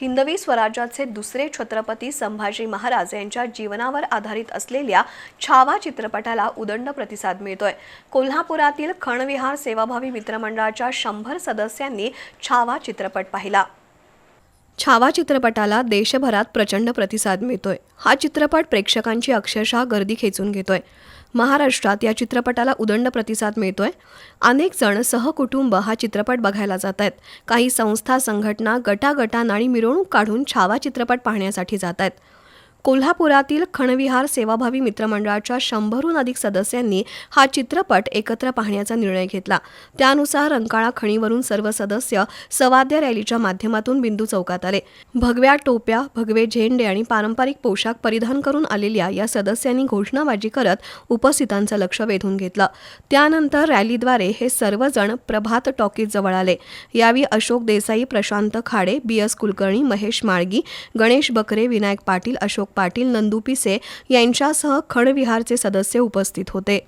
हिंदवी स्वराज्याचे दुसरे छत्रपती संभाजी महाराज यांच्या जीवनावर आधारित असलेल्या छावा चित्रपटाला उदंड प्रतिसाद मिळतोय. कोल्हापुरातील खणविहार सेवाभावी मित्रमंडळाच्या शंभर सदस्यांनी छावा चित्रपट पाहिला. छावा चित्रपटाला देशभरात प्रचंड प्रतिसाद मिळतोय. हा चित्रपट प्रेक्षकांची अक्षरशः गर्दी खेचून घेतोय. महाराष्ट्रात या चित्रपटाला उदंड प्रतिसाद मिळतोय. अनेक जण सहकुटुंब हा चित्रपट बघायला जात आहेत. काही संस्था संघटना गटागटान आणि मिरवणूक काढून छावा चित्रपट पाहण्यासाठी जात आहेत. कोल्हापुरातील खणविहार सेवाभावी मित्रमंडळाच्या शंभरहून अधिक सदस्यांनी हा चित्रपट एकत्र पाहण्याचा निर्णय घेतला. त्यानुसार रंकाळा खणीवरून सर्व सदस्य सवाद्य रॅलीच्या माध्यमातून बिंदू चौकात आले. भगव्या टोप्या भगवे झेंडे आणि पारंपरिक पोशाख परिधान करून आलेल्या या सदस्यांनी घोषणाबाजी करत उपस्थितांचं लक्ष वेधून घेतलं. त्यानंतर रॅलीद्वारे हे सर्वजण प्रभात टॉकीज जवळ आले. यावेळी अशोक देसाई प्रशांत खाडे बी एस कुलकर्णी महेश माळगी गणेश बकरे विनायक पाटील अशोक पाटील नंदू पिसे यांच्यासह खणविहारचे सदस्य उपस्थित होते.